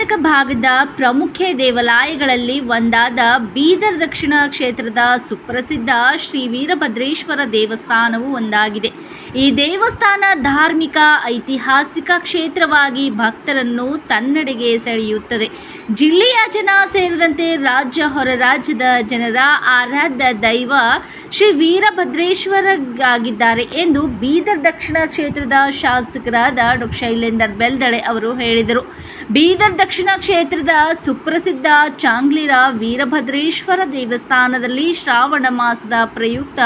ಕರ್ನಾಟಕ ಭಾಗದ ಪ್ರಮುಖ ದೇವಾಲಯಗಳಲ್ಲಿ ಒಂದಾದ ಬೀದರ್ ದಕ್ಷಿಣ ಕ್ಷೇತ್ರದ ಸುಪ್ರಸಿದ್ಧ ಶ್ರೀ ವೀರಭದ್ರೇಶ್ವರ ದೇವಸ್ಥಾನವು ಒಂದಾಗಿದೆ. ಈ ದೇವಸ್ಥಾನ ಧಾರ್ಮಿಕ, ಐತಿಹಾಸಿಕ ಕ್ಷೇತ್ರವಾಗಿ ಭಕ್ತರನ್ನು ತನ್ನಡೆಗೆ ಸೆಳೆಯುತ್ತದೆ. ಜಿಲ್ಲೆಯ ಜನ ಸೇರಿದಂತೆ ರಾಜ್ಯ ಹೊರ ರಾಜ್ಯದ ಜನರ ಆರಾಧ್ಯ ದೈವ ಶ್ರೀ ವೀರಭದ್ರೇಶ್ವರಗಾಗಿದ್ದಾರೆ ಎಂದು ಬೀದರ್ ದಕ್ಷಿಣ ಕ್ಷೇತ್ರದ ಶಾಸಕರಾದ ಡಾಕ್ಟರ್ ಶೈಲೇಂದರ್ ಬೆಲ್ದಳೆ ಅವರು ಹೇಳಿದರು. ಬೀದರ್ ದಕ್ಷಿಣ ಕ್ಷೇತ್ರದ ಸುಪ್ರಸಿದ್ಧ ಚಾಂಗ್ಲಿರ ವೀರಭದ್ರೇಶ್ವರ ದೇವಸ್ಥಾನದಲ್ಲಿ ಶ್ರಾವಣ ಮಾಸದ ಪ್ರಯುಕ್ತ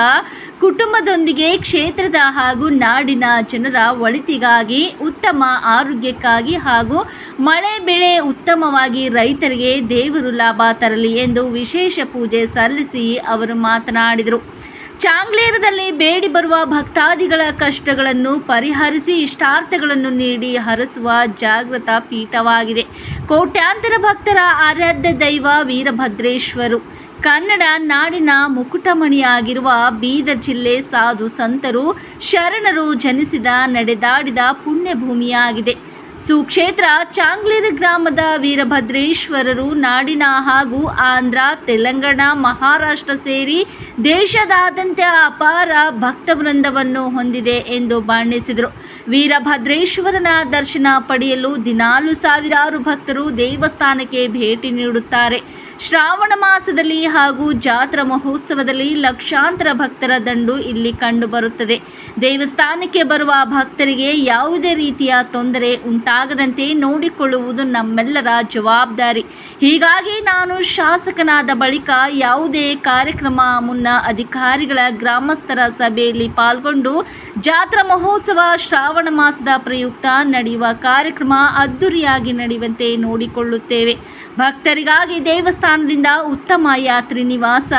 ಕುಟುಂಬದೊಂದಿಗೆ ಕ್ಷೇತ್ರದ ನಾಡಿನ ಜನರ ಒಳಿತಿಗಾಗಿ, ಉತ್ತಮ ಆರೋಗ್ಯಕ್ಕಾಗಿ ಹಾಗೂ ಮಳೆ ಬೆಳೆ ಉತ್ತಮವಾಗಿ ರೈತರಿಗೆ ದೇವರು ಲಾಭ ತರಲಿ ಎಂದು ವಿಶೇಷ ಪೂಜೆ ಸಲ್ಲಿಸಿ ಅವರು ಮಾತನಾಡಿದರು. ಚಾಂಗ್ಲೇರದಲ್ಲಿ ಬೇಡಿ ಬರುವ ಭಕ್ತಾದಿಗಳ ಕಷ್ಟಗಳನ್ನು ಪರಿಹರಿಸಿ ಇಷ್ಟಾರ್ಥಗಳನ್ನು ನೀಡಿ ಹರಸುವ ಜಾಗೃತ ಪೀಠವಾಗಿದೆ. ಕೋಟ್ಯಾಂತರ ಭಕ್ತರ ಆರಾಧ್ಯ ದೈವ ವೀರಭದ್ರೇಶ್ವರು. ಕನ್ನಡ ನಾಡಿನ ಮುಕುಟಮಣಿಯಾಗಿರುವ ಬೀದರ್ ಜಿಲ್ಲೆ ಸಾಧು ಸಂತರು ಶರಣರು ಜನಿಸಿದ ನಡೆದಾಡಿದ ಪುಣ್ಯಭೂಮಿಯಾಗಿದೆ. ಸುಕ್ಷೇತ್ರ ಚಾಂಗ್ಲೇರಿ ಗ್ರಾಮದ ವೀರಭದ್ರೇಶ್ವರರು ನಾಡಿನ ಹಾಗೂ ಆಂಧ್ರ, ತೆಲಂಗಾಣ, ಮಹಾರಾಷ್ಟ್ರ ಸೇರಿ ದೇಶದಾದ್ಯಂತ ಅಪಾರ ಭಕ್ತವೃಂದವನ್ನು ಹೊಂದಿದೆ ಎಂದು ಬಣ್ಣಿಸಿದರು. ವೀರಭದ್ರೇಶ್ವರನ ದರ್ಶನ ಪಡೆಯಲು ದಿನಾಲು ಸಾವಿರಾರು ಭಕ್ತರು ದೇವಸ್ಥಾನಕ್ಕೆ ಭೇಟಿ ನೀಡುತ್ತಾರೆ. ಶ್ರಾವಣ ಮಾಸದಲ್ಲಿ ಹಾಗೂ ಜಾತ್ರಾ ಮಹೋತ್ಸವದಲ್ಲಿ ಲಕ್ಷಾಂತರ ಭಕ್ತರ ದಂಡು ಇಲ್ಲಿ ಕಂಡುಬರುತ್ತದೆ. ದೇವಸ್ಥಾನಕ್ಕೆ ಬರುವ ಭಕ್ತರಿಗೆ ಯಾವುದೇ ರೀತಿಯ ತೊಂದರೆ ಉಂಟಾಗದಂತೆ ನೋಡಿಕೊಳ್ಳುವುದು ನಮ್ಮೆಲ್ಲರ ಜವಾಬ್ದಾರಿ. ಹೀಗಾಗಿ ನಾನು ಶಾಸಕನಾದ ಬಳಿಕ ಯಾವುದೇ ಕಾರ್ಯಕ್ರಮ ಮುನ್ನ ಅಧಿಕಾರಿಗಳ ಗ್ರಾಮಸ್ಥರ ಸಭೆಯಲ್ಲಿ ಪಾಲ್ಗೊಂಡು ಜಾತ್ರಾ ಮಹೋತ್ಸವ ಶ್ರಾವಣ ಮಾಸದ ಪ್ರಯುಕ್ತ ನಡೆಯುವ ಕಾರ್ಯಕ್ರಮ ಅದ್ದೂರಿಯಾಗಿ ನಡೆಯುವಂತೆ ನೋಡಿಕೊಳ್ಳುತ್ತೇವೆ. ಭಕ್ತರಿಗಾಗಿ ದೇವಸ್ಥಾನದಿಂದ ಉತ್ತಮ ಯಾತ್ರಿ ನಿವಾಸ,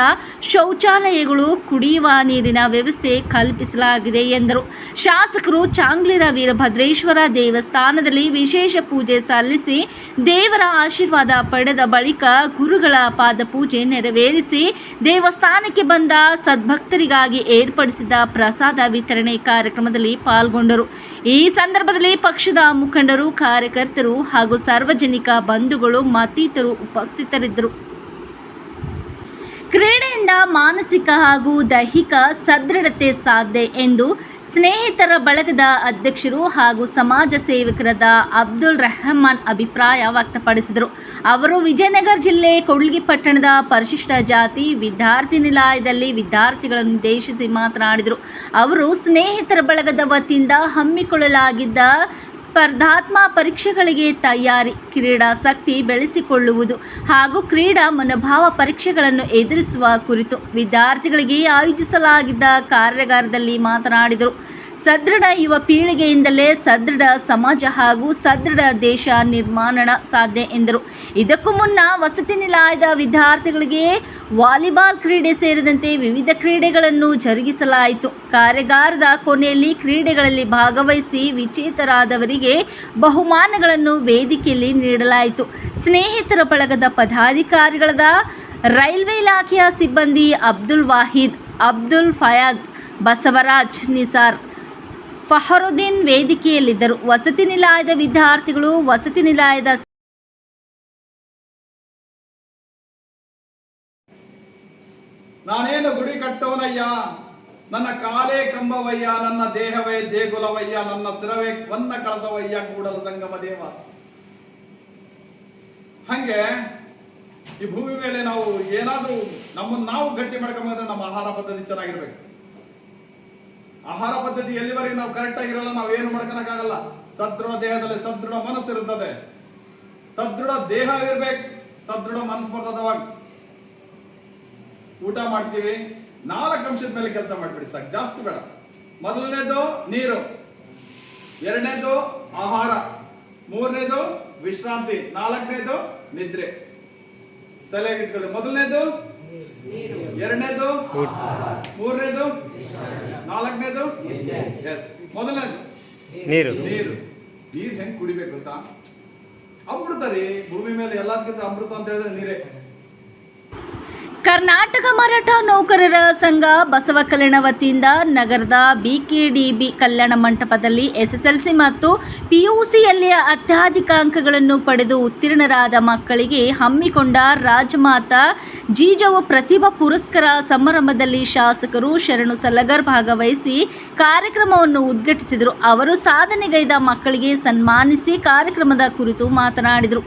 ಶೌಚಾಲಯಗಳು, ಕುಡಿಯುವ ನೀರಿನ ವ್ಯವಸ್ಥೆ ಕಲ್ಪಿಸಲಾಗಿದೆ ಎಂದರು. ಶಾಸಕರು ಚಾಂಗ್ಲಿರ ವೀರಭದ್ರೇಶ್ವರ ದೇವಸ್ಥಾನದಲ್ಲಿ ವಿಶೇಷ ಪೂಜೆ ಸಲ್ಲಿಸಿ, ದೇವರ ಆಶೀರ್ವಾದ ಪಡೆದ ಬಳಿಕ ಗುರುಗಳ ಪಾದ ಪೂಜೆ ನೆರವೇರಿಸಿ, ದೇವಸ್ಥಾನಕ್ಕೆ ಬಂದ ಸದ್ಭಕ್ತರಿಗಾಗಿ ಏರ್ಪಡಿಸಿದ ಪ್ರಸಾದ ವಿತರಣೆ ಕಾರ್ಯಕ್ರಮದಲ್ಲಿ ಪಾಲ್ಗೊಂಡರು. ಈ ಸಂದರ್ಭದಲ್ಲಿ ಪಕ್ಷದ ಮುಖಂಡರು, ಕಾರ್ಯಕರ್ತರು ಹಾಗೂ ಸಾರ್ವಜನಿಕ ಬಂಧುಗಳು ಮತ್ತಿತರು ಉಪಸ್ಥಿತರಿದ್ದರು. ಕ್ರೀಡೆಯಿಂದ ಮಾನಸಿಕ ಹಾಗೂ ದೈಹಿಕ ಸದೃಢತೆ ಸಾಧ್ಯ ಎಂದು ಸ್ನೇಹಿತರ ಬಳಗದ ಅಧ್ಯಕ್ಷರು ಹಾಗೂ ಸಮಾಜ ಸೇವಕರಾದ ಅಬ್ದುಲ್ ರೆಹಮಾನ್ ಅಭಿಪ್ರಾಯ ವ್ಯಕ್ತಪಡಿಸಿದರು. ಅವರು ವಿಜಯನಗರ ಜಿಲ್ಲೆ ಕೊಡ್ಲಿಗಿ ಪಟ್ಟಣದ ಪರಿಶಿಷ್ಟ ಜಾತಿ, ವಿದ್ಯಾರ್ಥಿ ನಿಲಯದಲ್ಲಿ ವಿದ್ಯಾರ್ಥಿಗಳನ್ನು ಉದ್ದೇಶಿಸಿ ಮಾತನಾಡಿದರು. ಅವರು ಸ್ನೇಹಿತರ ಬಳಗದ ವತಿಯಿಂದ ಹಮ್ಮಿಕೊಳ್ಳಲಾಗಿದ್ದ ಸ್ಪರ್ಧಾತ್ಮ ಪರೀಕ್ಷೆಗಳಿಗೆ ತಯಾರಿ, ಕ್ರೀಡಾ ಶಕ್ತಿ ಬೆಳೆಸಿಕೊಳ್ಳುವುದು ಹಾಗೂ ಕ್ರೀಡಾ ಮನೋಭಾವ ಪರೀಕ್ಷೆಗಳನ್ನು ಎದುರಿಸುವ ಕುರಿತು ವಿದ್ಯಾರ್ಥಿಗಳಿಗೆ ಆಯೋಜಿಸಲಾಗಿದ್ದ ಕಾರ್ಯಾಗಾರದಲ್ಲಿ ಮಾತನಾಡಿದರು. ಸದೃಢ ಯುವ ಪೀಳಿಗೆಯಿಂದಲೇ ಸದೃಢ ಸಮಾಜ ಹಾಗೂ ಸದೃಢ ದೇಶ ನಿರ್ಮಾಣ ಸಾಧ್ಯ ಎಂದರು. ಇದಕ್ಕೂ ಮುನ್ನ ವಸತಿ ನಿಲಯದ ವಿದ್ಯಾರ್ಥಿಗಳಿಗೆ ವಾಲಿಬಾಲ್ ಕ್ರೀಡೆ ಸೇರಿದಂತೆ ವಿವಿಧ ಕ್ರೀಡೆಗಳನ್ನು ಜರುಗಿಸಲಾಯಿತು. ಕಾರ್ಯಾಗಾರದ ಕೊನೆಯಲ್ಲಿ ಕ್ರೀಡೆಗಳಲ್ಲಿ ಭಾಗವಹಿಸಿ ವಿಜೇತರಾದವರಿಗೆ ಬಹುಮಾನಗಳನ್ನು ವೇದಿಕೆಯಲ್ಲಿ ನೀಡಲಾಯಿತು. ಸ್ನೇಹಿತರ ಬಳಗದ ಪದಾಧಿಕಾರಿಗಳಾದ ರೈಲ್ವೆ ಇಲಾಖೆಯ ಸಿಬ್ಬಂದಿ ಅಬ್ದುಲ್ ವಾಹಿದ್, ಅಬ್ದುಲ್ ಫಯಾಜ್, ಬಸವರಾಜ್ ನಿಸಾರ್ ಫಹರುದ್ದೀನ್ ವೇದಿಕೆಯಲ್ಲಿದ್ದರು. ವಸತಿ ನಿಲಯದ ವಿದ್ಯಾರ್ಥಿಗಳು ವಸತಿ ನಿಲಯದ ನಾನೇನು ಗುಡಿ ಕಟ್ಟೋನಯ್ಯ ನನ್ನ ಕಾಲೇ ಕಂಬವಯ್ಯ, ನನ್ನ ದೇಹವೇ ದೇಗುಲವಯ್ಯ, ನನ್ನ ಸಿರವೇ ಕೊನ್ನ ಕಳಸವಯ್ಯ, ಕೂಡಲ ಸಂಗಮ ದೇವ. ಹಂಗೆ ಈ ಭೂಮಿ ಮೇಲೆ ನಾವು ಏನಾದ್ರೂ ನಮ್ಮನ್ನ ನಾವು ಗಟ್ಟಿ ಮಾಡ್ಕೊಂಬಂದ್ರೆ ನಮ್ಮ ಆಹಾರ ಪದ್ಧತಿ ಚೆನ್ನಾಗಿರ್ಬೇಕು. ಆಹಾರ ಪದ್ಧತಿ ಎಲ್ಲಿವರೆಗೆ ನಾವು ಕರೆಕ್ಟ್ ಆಗಿರಲ್ಲ, ನಾವು ಏನು ಮಾಡ್ಕೊಳಕ್ಕಾಗಲ್ಲ. ಸದೃಢ ದೇಹದಲ್ಲಿ ಸದೃಢ ಮನಸ್ಸು ಇರುತ್ತದೆ. ಸದೃಢ ದೇಹ ಇರ್ಬೇಕು, ಸದೃಢ ಮನಸ್ಸು ಬರ್ತದ ಅವಾಗ ಊಟ ಮಾಡ್ತೀವಿ, ನಾಲ್ಕು ಅಂಶದ ಮೇಲೆ ಕೆಲಸ ಮಾಡ್ಬಿಡಿ ಸಾಕು, ಜಾಸ್ತಿ ಬೇಡ. ಮೊದಲನೇದು ನೀರು, ಎರಡನೇದು ಆಹಾರ, ಮೂರನೇದು ವಿಶ್ರಾಂತಿ, ನಾಲ್ಕನೇದು ನಿದ್ರೆ. ತಲೆಗೆ ಇಟ್ಕೊಳ್ಳಿ. ಮೊದಲನೇದು? ಎರಡನೇದು? ಮೂರನೇದು? ನಾಲ್ಕನೇದು? ಎಸ್ ಮೊದಲನೇದು? ನೀರು. ನೀರು. ನೀರ್ ಹೆಂಗ್ ಕುಡಿಬೇಕು ಅಂತ? ಅಮೃತ ರೀ ಭೂಮಿ ಮೇಲೆ ಎಲ್ಲದಕ್ಕಿಂತ ಅಮೃತ ಅಂತ ಹೇಳಿದ್ರೆ ನೀರೇ. ಕರ್ನಾಟಕ ಮರಾಠ ನೌಕರರ ಸಂಘ ಬಸವ ಕಲ್ಯಾಣ ವತಿಯಿಂದ ನಗರದ ಬಿಕೆಡಿಬಿ ಕಲ್ಯಾಣ ಮಂಟಪದಲ್ಲಿ ಎಸ್ಎಸ್ಎಲ್ಸಿ ಮತ್ತು ಪಿಯುಸಿಯಲ್ಲಿ ಅತ್ಯಾಧಿಕ ಅಂಕಗಳನ್ನು ಪಡೆದು ಉತ್ತೀರ್ಣರಾದ ಮಕ್ಕಳಿಗೆ ಹಮ್ಮಿಕೊಂಡ ರಾಜಮಾತಾ ಜೀಜವು ಪ್ರತಿಭಾ ಪುರಸ್ಕಾರ ಸಮಾರಂಭದಲ್ಲಿ ಶಾಸಕರು ಶರಣು ಸಲಗರ್ ಭಾಗವಹಿಸಿ ಕಾರ್ಯಕ್ರಮವನ್ನು ಉದ್ಘಾಟಿಸಿದರು. ಅವರು ಸಾಧನೆಗೈದ ಮಕ್ಕಳಿಗೆ ಸನ್ಮಾನಿಸಿ ಕಾರ್ಯಕ್ರಮದ ಕುರಿತು ಮಾತನಾಡಿದರು.